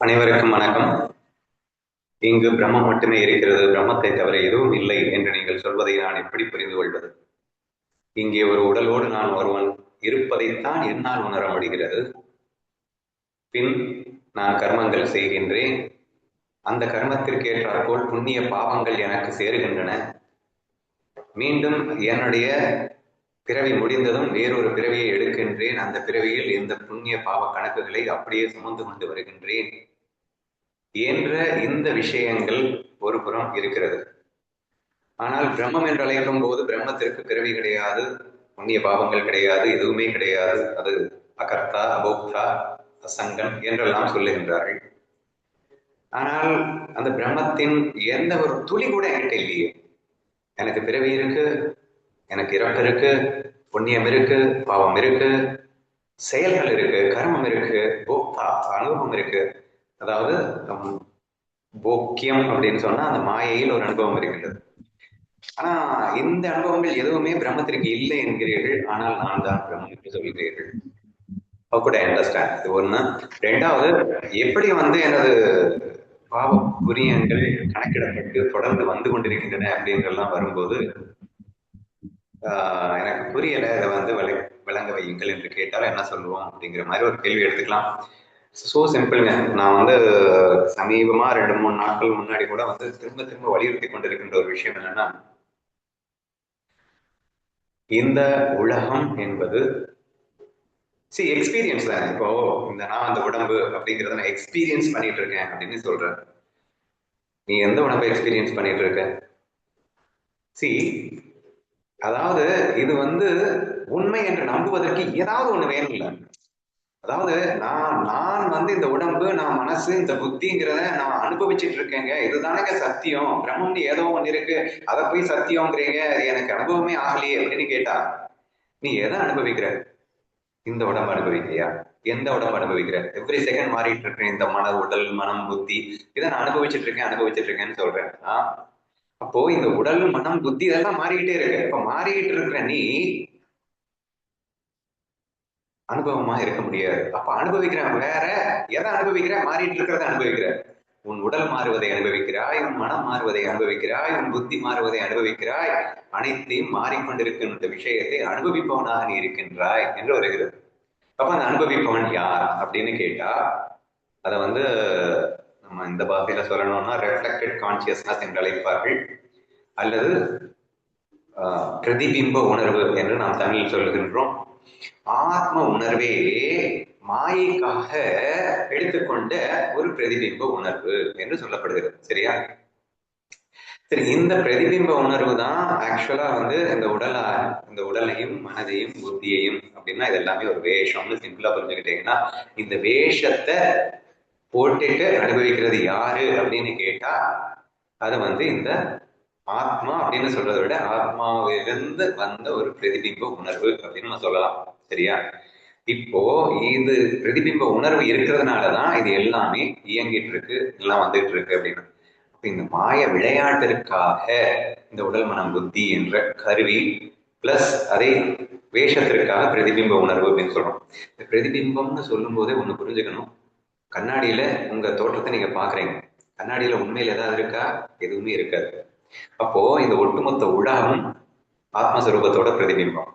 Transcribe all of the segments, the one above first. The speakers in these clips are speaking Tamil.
அனைவருக்கும் வணக்கம். இங்கு பிரம்மம் மட்டுமே இருக்கிறது பிரம்மத்தை தவிர எதுவும் இல்லை என்று நீங்கள் சொல்வதை நான் எப்படி புரிந்து கொள்வது? இங்கே ஒரு உடலோடு நான் ஒருவன் இருப்பதைத்தான் என்னால் உணர முடிகிறது. பின் நான் கர்மங்கள் செய்கின்றேன். அந்த கர்மத்திற்கு ஏற்றாற்போல் புண்ணிய பாவங்கள் எனக்கு சேருகின்றன. மீண்டும் என்னுடைய பிறவி முடிந்ததும் வேறொரு பிறவியை எடுக்கின்றேன். அந்த பிறவியில் இந்த புண்ணிய பாவ கணக்குகளை அப்படியே சுமந்து கொண்டு வருகின்றேன். என்ற இந்த விஷயங்கள் ஒரு புறம் இருக்கிறது. ஆனால் பிரம்மம் என்று அழைக்கும் போது பிரம்மத்திற்கு பிறவி கிடையாது புண்ணிய பாவங்கள் கிடையாது எதுவுமே கிடையாது. அது அகர்த்தா அபோக்தா அசங்கம் என்றெல்லாம் சொல்லுகின்றார்கள். ஆனால் அந்த பிரம்மத்தின் எந்த ஒரு துளி கூட என்கிட்ட இல்லையே. எனக்கு பிறவி இருக்கு எனக்கு இறப்பு இருக்கு புண்ணியம் இருக்கு பாவம் இருக்கு செயல்கள் இருக்கு கர்மம் இருக்கு போக்தா அனுபவம் இருக்கு. அதாவது போக்கியம் அப்படின்னு சொன்னா அந்த மாயையில் ஒரு அனுபவம் இருக்கின்றது. ஆனா இந்த அனுபவங்கள் எதுவுமே பிரம்மத்திற்கு இல்லை என்கிறீர்கள். ஆனால் நான் தான் பிரம்மம் என்று சொல்கிறீர்கள். How could இது ஒண்ணு. ரெண்டாவது எப்படி வந்து எனது பாவ புரியங்கள் கணக்கிடப்பட்டு தொடர்ந்து வந்து கொண்டிருக்கின்றன அப்படின்றலாம் வரும்போது ஆஹ் எனக்கு புரியல. இதை வந்து விளங்க வையுங்கள் என்று கேட்டால் என்ன சொல்லுவோம் அப்படிங்கிற மாதிரி ஒரு கேள்வி எடுத்துக்கலாம். ஸோ சிம்பிள்ங்க நான் வந்து சமீபமா ரெண்டு மூணு நாட்கள் முன்னாடி கூட வந்து திரும்ப திரும்ப வலியுறுத்தி கொண்டிருக்கின்ற ஒரு விஷயம் என்னன்னா இந்த உலகம் என்பது சி எக்ஸ்பீரியன்ஸ் தான். இப்போ இந்த நான் அந்த உடம்பு அப்படிங்கிறத நான் எக்ஸ்பீரியன்ஸ் பண்ணிட்டு இருக்கேன் அப்படின்னு சொல்றேன். நீ எந்த உடம்பை எக்ஸ்பீரியன்ஸ் பண்ணிட்டு இருக்க சி அதாவது இது வந்து உண்மை என்று நம்புவதற்கு ஏதாவது ஒண்ணு வேணும் இல்லை அதாவது நான் நான் வந்து இந்த உடம்பு நான் மனசு இந்த புத்திங்கிறத நான் அனுபவிச்சுட்டு இருக்கேங்க இதுதானங்க சத்தியம். பிரம்மம்னு ஏதோ ஒண்ணு இருக்கு. அதை போய் சத்தியம்ங்கிறீங்க. அது எனக்கு அனுபவமே ஆகலையே அப்படின்னு கேட்டா நீ எதை அனுபவிக்கிற? இந்த உடம்பு அனுபவிக்கிறியா? எந்த உடம்பு அனுபவிக்கிற? எவ்ரி செகண்ட் மாறிட்டு இருக்கேன் இந்த மன உடல் மனம் புத்தி. இதை நான் அனுபவிச்சுட்டு இருக்கேன் அனுபவிச்சுட்டு இருக்கேன்னு சொல்றேன். அப்போ இந்த உடல் மனம் புத்தி இதெல்லாம் மாறிக்கிட்டே இருக்கு. இப்ப மாறிக்கிட்டு இருக்கிற நீ அனுபவமா இருக்க முடியாது. அப்ப அனுபவிக்கிறேன் வேற எதை அனுபவிக்கிற மாறிட்டு இருக்கிறத அனுபவிக்கிற உன் உடல் மாறுவதை அனுபவிக்கிறாய் உன் மனம் மாறுவதை அனுபவிக்கிறாய் உன் புத்தி மாறுவதை அனுபவிக்கிறாய். அனைத்தையும் மாறிக்கொண்டிருக்கின்ற விஷயத்தை அனுபவிப்பவனாக நீ இருக்கின்றாய் என்று வருகிறது. அப்ப அந்த அனுபவிப்பவன் யார் அப்படின்னு கேட்டா அத வந்து நம்ம இந்த பாஷையில சொல்லணும்னா ரெஃப்ளெக்டட் கான்சியஸ்னஸ் என்று அழைப்பார்கள். அல்லது ஆஹ், பிரதிபிம்ப உணர்வு என்று நாம் தமிழில் சொல்லுகின்றோம். ஆத்ம உணர்வே மாயைக்காக எடுத்துக்கொண்ட ஒரு பிரதிபிம்ப உணர்வு என்று சொல்லப்படுகிறது. சரியா? சரி இந்த பிரதிபிம்ப உணர்வு தான் ஆக்சுவலா வந்து இந்த உடலா இந்த உடலையும் மனதையும் புத்தியையும் அப்படின்னா இது எல்லாமே ஒரு வேஷம்னு சிம்பிளா புரிஞ்சுக்கிட்டீங்கன்னா இந்த வேஷத்தை போட்டுட்டு அனுபவிக்கிறது யாரு அப்படின்னு கேட்டா அது வந்து இந்த ஆத்மா அப்படின்னு சொல்றதை விட ஆத்மாவிலிருந்து வந்த ஒரு பிரதிபிம்ப உணர்வு அப்படின்னு நம்ம சொல்லலாம். சரியா? இப்போ இது பிரதிபிம்ப உணர்வு இருக்கிறதுனாலதான் இது எல்லாமே இயங்கிட்டு இருக்கு எல்லாம் வந்துட்டு இருக்கு அப்படின்னு. அப்ப இந்த மாய விளையாட்டிற்காக இந்த உடல் மனம் புத்தி என்ற கருவி பிளஸ் அதே வேஷத்திற்காக பிரதிபிம்ப உணர்வு அப்படின்னு சொல்றோம். இந்த பிரதிபிம்பம்னு சொல்லும் போதே ஒண்ணு புரிஞ்சுக்கணும். கண்ணாடியில உங்க தோற்றத்தை நீங்க பாக்குறீங்க கண்ணாடியில உண்மையில ஏதாவது இருக்கா? எதுவுமே இருக்காது. அப்போ இந்த ஒட்டுமொத்த உலகம் ஆத்மஸ்வரூபத்தோட பிரதிபிம்பம்.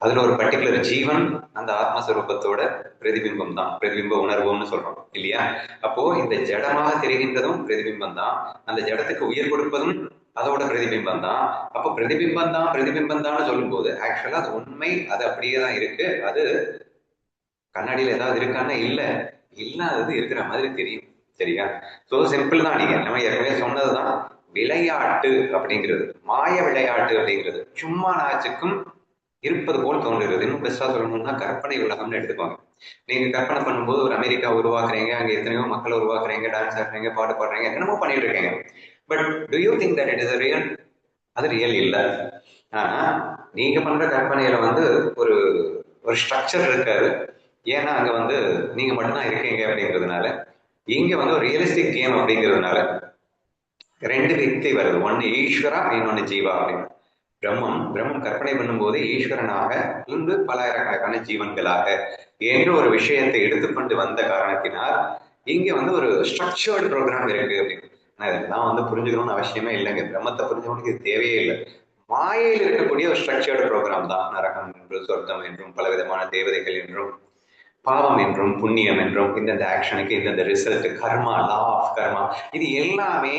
அதுல ஒரு பர்டிகுலர் ஜீவன் அந்த ஆத்மஸ்வரூபத்தோட பிரதிபிம்பம் தான். பிரதிபிம்ப உணர்வுன்னு சொல்றோம் இல்லையா? அப்போ இந்த ஜடமாக தெரிகின்றதும் பிரதிபிம்பம் தான். அந்த ஜடத்துக்கு உயிர் கொடுப்பதும் அதோட பிரதிபிம்பம் தான். அப்போ பிரதிபிம்பம் தான் பிரதிபிம்பம் தான் சொல்லும் போது ஆக்சுவலா அது உண்மை அது அப்படியே தான் இருக்கு. அது கண்ணாடியில ஏதாவது இருக்கான்னா இல்ல இல்லாதது இருக்கிற மாதிரி தெரியும் சரியா? சோ சிம்பிள் தான் நீங்க. நம்ம ஏற்கனவே சொன்னதுதான். விளையாட்டு அப்படிங்கிறது மாய விளையாட்டு அப்படிங்கிறது. சும்மா நாச்சுக்கும் இருப்பது போல் தோன்றுகிறது. இன்னும் பெஸ்டா சொல்லணும்னா கற்பனை உலகம்னு எடுத்துக்கோங்க. நீங்க கற்பனை பண்ணும்போது ஒரு அமெரிக்கா உருவாக்குறீங்க அங்க எத்தனையோ மக்கள் உருவாக்குறீங்க டான்ஸ் ஆடுறீங்க பாட்டு பாடுறீங்க என்னமோ பண்ணிட்டு இருக்கீங்க but do you think that it is real அது ரியல் இல்ல. ஆனா நீங்க பண்ற கற்பனையில வந்து ஒரு ஒரு ஸ்ட்ரக்சர் இருக்காது. ஏன்னா அங்க வந்து நீங்க மட்டும்தான் இருக்கீங்க அப்படிங்கிறதுனால இங்க வந்து ஒரு ரியலிஸ்டிக் கேம் அப்படிங்கிறதுனால ரெண்டு வித்தை வருது. ஒன்னு ஈஸ்வரா இன்னொன்னு ஜீவா அப்படின்னு. பிரம்மம் பிரம்மம் கற்பனை பண்ணும்போது ஈஸ்வரனாக இருந்து பலாயிரக்கணக்கான ஜீவன்களாக. என்ற ஒரு விஷயத்தை எடுத்துக்கொண்டு வந்த காரணத்தினால் இங்க வந்து ஒரு ஸ்ட்ரக்சர்டு ப்ரோக்ராம் இருக்கு அப்படின்னு. ஆனா இதெல்லாம் வந்து புரிஞ்சுக்கணும்னு அவசியமே இல்லைங்க. பிரம்மத்தை புரிஞ்சவனுக்கு இது தேவையே இல்லை. மாயையில் இருக்கக்கூடிய ஒரு ஸ்ட்ரக்சர்டு ப்ரோக்ராம் தான் நரகம் என்றும் சொர்க்கம் என்றும் பல விதமான தேவதைகள் என்றும் பாவம் என்றும் புண்ணியம் என்றும் இந்தந்த ஆக்ஷனுக்கு இந்தந்த ரிசல்ட் கர்மா லா ஆஃப் கர்மா இது எல்லாமே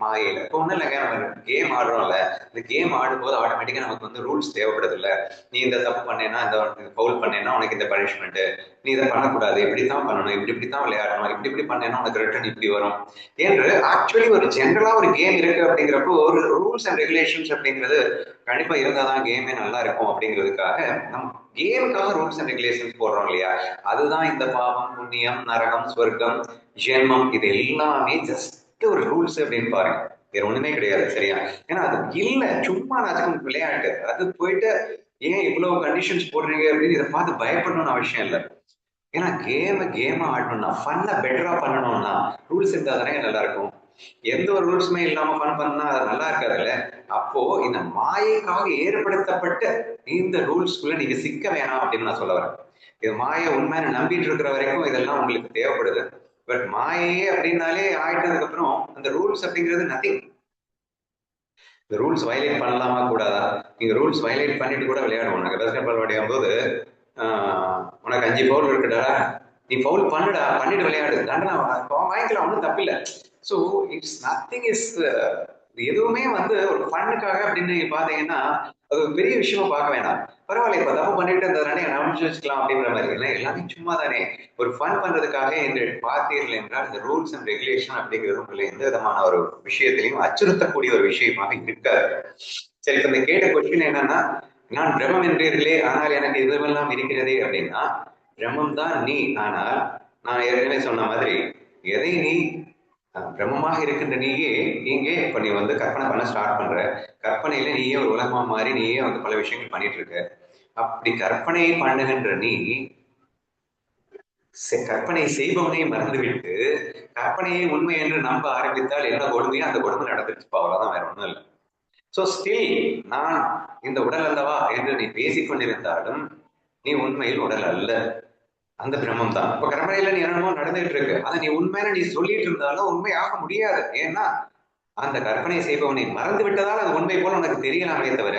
மாயில இப்போ ஒன்றும் இல்லைங்க நம்ம கேம் ஆடுறோம்ல இந்த கேம் ஆடும்போது ஆட்டோமேட்டிக்காக நமக்கு வந்து ரூல்ஸ் தேவைப்படுது இல்ல நீ இந்த தப்பு பண்ணேன்னா இந்த பவுல் பண்ணேன்னா உனக்கு இந்த பனிஷ்மெண்ட் நீ இதை பண்ணக்கூடாது. இப்படித்தான் பண்ணணும். இப்படி இப்படித்தான் விளையாடணும். இப்படி இப்படி பண்ணேன்னா உனக்கு ரிட்டர்ன் இப்படி வரும். என்று ஆக்சுவலி ஒரு ஜென்ரலா ஒரு கேம் இருக்கு அப்படிங்கிறப்போ ஒரு ரூல்ஸ் அண்ட் ரெகுலேஷன்ஸ் அப்படிங்கிறது கண்டிப்பா இருந்தாதான் கேமே நல்லா இருக்கும் அப்படிங்கிறதுக்காக நம்ம கேமுக்காக ரூல்ஸ் அண்ட் ரெகுலேஷன்ஸ் போடுறோம் இல்லையா? அதுதான் இந்த பாவம் புண்ணியம் நரகம் ஸ்வர்க்கம் ஜென்மம் இது எல்லாமே ஜஸ்ட் ஒரு ரூல்ஸ் அப்படின்னு பாருங்க. வேற ஒண்ணுமே கிடையாது சரியா? ஏன்னா அது இல்ல. சும்மா நாச்சுக்கும் விளையாட்டு. அது போயிட்டு ஏன் இவ்வளவு கண்டிஷன்ஸ் போடுறீங்க அப்படின்னு இதை பார்த்து பயப்படணும்னு அவசியம் இல்லை. ஏன்னா கேம கேமா ஆடணும்னா ஃபன்னை பெட்டரா பண்ணணும்னா ரூல்ஸ் இருந்தா தானே நல்லா இருக்கும். எந்த ஒரு ரூல்ஸுமே இல்லாம ஃபன் பண்ணா அது நல்லா இருக்காதுல்ல? அப்போ இந்த மாயைக்காக ஏற்படுத்தப்பட்ட இந்த ரூல்ஸ்குள்ள நீங்க சிக்க வேணாம் அப்படின்னு நான் சொல்ல வரேன். இது மாயை உண்மையான நம்பிட்டு இருக்கிற வரைக்கும் இதெல்லாம் உங்களுக்கு தேவைப்படுது. பட் மாயையே அப்படின்னாலே ஆயிட்டதுக்கு அப்புறம் அந்த ரூல்ஸ் அப்படிங்கிறது நத்திங் இந்த ரூல்ஸ் வயலேட் பண்ணலாமா கூடாதா? நீங்க ரூல்ஸ் வயலேட் பண்ணிட்டு கூட விளையாடுவோம். நாங்க பேஸ்கெட் பால் விளையாடும் போது உனக்கு அஞ்சு பவுல் இருக்குடா. நீ ஃபவுல் பண்ணுடா பண்ணிட்டு விளையாடு. தண்டனை வாங்கிக்கலாம் ஒன்றும் தப்பில்லை. So it's nothing is uh, எதுவுமே வந்து ஒரு ஃபண்ணுக்காக அப்படின்னு நீங்க பாத்தீங்கன்னா அது ஒரு பெரிய விஷயமா பார்க்க வேண்டாம் பரவாயில்ல இப்ப தப்பு பண்ணிட்டு இருந்ததுனால நம்பிச்சு வச்சுக்கலாம் அப்படிங்கிற மாதிரி இல்லை. எல்லாமே சும்மா தானே ஒரு ஃபன் பண்றதுக்காக என்று பார்த்தீர்கள் என்றால் இந்த ரூல்ஸ் அண்ட் ரெகுலேஷன் அப்படிங்கிறது உங்களை எந்த விதமான ஒரு விஷயத்திலையும் அச்சுறுத்தக்கூடிய ஒரு விஷயமாக இருக்காது. சரி இப்ப இந்த கேட்ட கொஸ்டின் என்னன்னா நான் பிரமம் என்றீர்களே ஆனால் எனக்கு இதுவெல்லாம் இருக்கிறதே அப்படின்னா பிரம்மம் தான் நீ. ஆனால் நான் ஏற்கனவே சொன்ன மாதிரி எதை நீ பிரம்மமாக இருக்கின்ற நீயே நீங்கே இப்ப நீ வந்து கற்பனை பண்ண ஸ்டார்ட் பண்ற. கற்பனையில நீயே ஒரு உலகமா மாறி நீயே வந்து பல விஷயங்கள் பண்ணிட்டு இருக்க அப்படி கற்பனை பண்ணுகின்ற நீ கற்பனை செய்பவனை மறந்துவிட்டு கற்பனையை உண்மை என்று நம்ப ஆரம்பித்தால் என்ன கொடுமையோ அந்த கொடுமை நடந்துருச்சுப்பா. அவ்வளவுதான் வேற ஒண்ணும் இல்லை. சோ ஸ்டில் நான் இந்த உடல் அல்லவா என்று நீ பேசிக் கொண்டிருந்தாலும் நீ உண்மையில் உடல் அல்ல. அந்த பிரம்மம் தான் இப்ப கற்பனையில நீ என்னமோ நடந்துட்டு இருக்கு. அதை நீ உண்மையான நீ சொல்லிட்டு இருந்தாலும் உண்மை ஆக முடியாது. ஏன்னா அந்த கற்பனை செய்பவனை மறந்து விட்டதால் அது உண்மை போல உனக்கு தெரியலாமே தவிர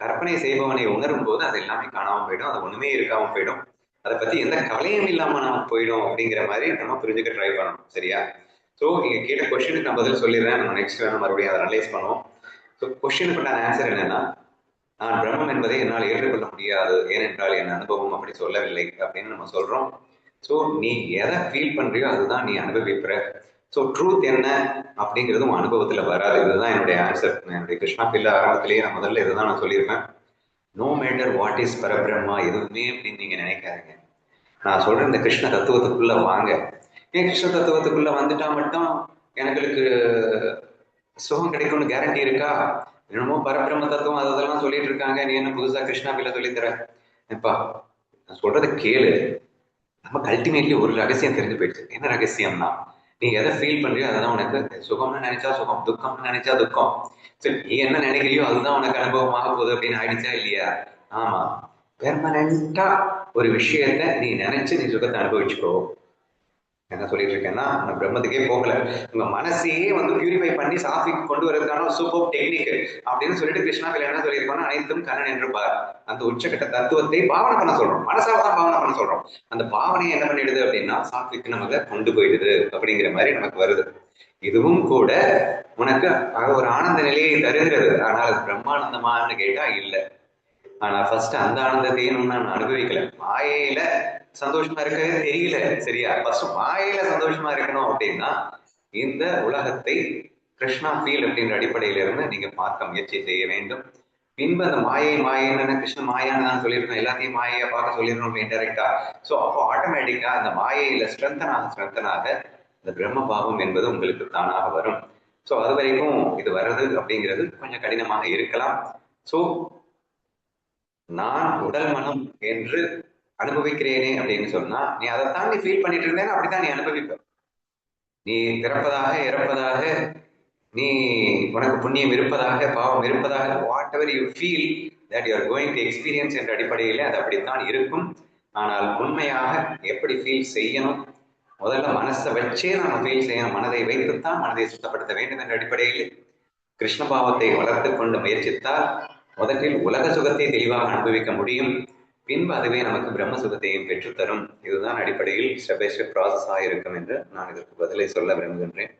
கற்பனை செய்பவனை உணரும் போது அது எல்லாமே காணாம போயிடும். அது ஒண்ணுமே இருக்காம போயிடும். அதை பத்தி எந்த கலையும் இல்லாம நம்ம போயிடும் அப்படிங்கிற மாதிரி நம்ம புரிஞ்சுக்க ட்ரை பண்ணணும். சரியா? ஸோ நீங்க கேட்ட கொஸ்டினுக்கு நான் பதில் சொல்லிடுறேன். நம்ம நெக்ஸ்ட் வேணும் மறுபடியும் அதை அனலைஸ் பண்ணுவோம். ஸோ கொஸ்டினுக்கு நான் ஆன்சர் என்னன்னா நான் பிரம்மம் என்பதை என்னால் ஏற்றுக்கொள்ள முடியாது. ஏனென்றால் என் அனுபவம் அப்படி சொல்லவில்லை அப்படின்னு நம்ம சொல்றோம். ஸோ நீ எதை ஃபீல் பண்றியோ அதுதான் நீ அனுபவிப்பற ஸோ ட்ரூத் என்ன அப்படிங்கிறதும் அனுபவத்துல வராது. இதுதான் என்னுடைய ஆன்சர் என்னுடைய கிருஷ்ணா பில்ல ஆரம்பத்திலேயே நான் முதல்ல இதுதான் நான் சொல்லியிருப்பேன். No matter what is Parabrahma எதுவுமே அப்படின்னு நீங்க நினைக்காதீங்க. நான் சொல்றேன் இந்த கிருஷ்ண தத்துவத்துக்குள்ள வாங்க. ஏன் கிருஷ்ண தத்துவத்துக்குள்ள வந்துட்டா மட்டும் எனக்கு சுகம் கிடைக்கும்னு கேரண்டி இருக்கா? என்னமோ பரபிரம தத்துவம் அதெல்லாம் இருக்காங்க நீ என்ன புதுசா கிருஷ்ணா பிள்ளை சொல்லித்தர. எப்பா நான் சொல்றதை கேளு. நமக்கு அல்டிமேட்லி ஒரு ரகசியம் தெரிஞ்சு போயிடுச்சு. என்ன ரகசியம்னா நீ எதை ஃபீல் பண்றியோ அதான் உனக்கு சுகம்னு நினைச்சா சுகம் துக்கம்னு நினைச்சா துக்கம். சரி நீ என்ன நினைக்கிறியோ அதுதான் உனக்கு அனுபவமாக போகுது அப்படின்னு ஆயிடுச்சா இல்லையா? ஆமா. பெர்மனண்டா ஒரு விஷயத்த நீ நினைச்சு நீ சுகத்தை அனுபவிச்சுக்கோ. என்ன சொல்லிட்டு இருக்கேன்னா நான் பிரம்மத்துக்கே போகல. உங்க மனசையே வந்து பியூரிஃபை பண்ணி சாஃபிக்கு கொண்டு வரதுக்கான சூப்பர் டெக்னிக் அப்படின்னு சொல்லிட்டு கிருஷ்ணா என்ன சொல்லியிருக்கோம்னா அனைத்தும் கண்ணன் என்று பார் அந்த உச்சக்கட்ட தத்துவத்தை பாவனை பண்ண சொல்றோம். மனசால தான் பாவனை பண்ண சொல்றோம். அந்த பாவனையை என்ன பண்ணிடுது அப்படின்னா சாஃபிக்கு நமக்கு கொண்டு போயிடுது அப்படிங்கிற மாதிரி நமக்கு வருது. இதுவும் கூட உனக்கு ஒரு ஆனந்த நிலையை தருகிறது. ஆனால் அது பிரம்மானந்தமான்னு கேட்டா இல்லை. ஆனா ஃபர்ஸ்ட் அந்த ஆனந்தத்தையும் நான் அனுபவிக்கல. மாயையில சந்தோஷமா இருக்கவே தெரியல. சரியா? ஃபர்ஸ்ட் மாயையில சந்தோஷமா இருக்கணும் அப்படின்னா இந்த உலகத்தை கிருஷ்ணா ஃபீல் அப்படின்ற அடிப்படையில இருந்து நீங்க பார்க்க முயற்சி செய்ய வேண்டும். பின்பு அந்த மாயை மாயன்னு கிருஷ்ண மாயான்னு தான் சொல்லியிருக்கோம். எல்லாத்தையும் மாயையா பார்க்க சொல்லிடணும் இன்டெரக்டா ஸோ அப்போ ஆட்டோமேட்டிக்கா அந்த மாயையில ஸ்ட்ரென்தனாக ஸ்ட்ரென்தனாக இந்த பிரம்ம பாவம் என்பது உங்களுக்கு தானாக வரும். ஸோ அது வரைக்கும் இது வர்றது அப்படிங்கிறது கொஞ்சம் கடினமாக இருக்கலாம். ஸோ நான் உடல் மனம் என்று அனுபவிக்கிறேனே அப்படின்னு சொன்னா நீ அதை நீ ஃபீல் பண்ணிட்டு இருந்தேன்னா அப்படித்தான் நீ அனுபவிப்ப. நீ பிறப்பதாக இறப்பதாக நீ உனக்கு புண்ணியம் இருப்பதாக பாவம் இருப்பதாக whatever you feel that you're going to experience என்ற அடிப்படையில் அது அப்படித்தான் இருக்கும். ஆனால் உண்மையாக எப்படி ஃபீல் செய்யணும்? முதல்ல மனசை வச்சே நம்ம ஃபீல் செய்யணும். மனதை வைத்துத்தான் மனதை சுத்தப்படுத்த வேண்டும் என்ற அடிப்படையில் கிருஷ்ண பாவத்தை வளர்த்து கொண்டு முயற்சித்தால் முதலில் உலக சுகத்தை தெளிவாக அனுபவிக்க முடியும். பின்பு அதுவே நமக்கு பிரம்ம சுகத்தையும் பெற்றுத்தரும். இதுதான் அடிப்படையில் ஸ்டெப் பை ஸ்டெப் ப்ராசஸாக இருக்கும் என்று நான் இதற்கு பதிலை சொல்ல விரும்புகின்றேன்.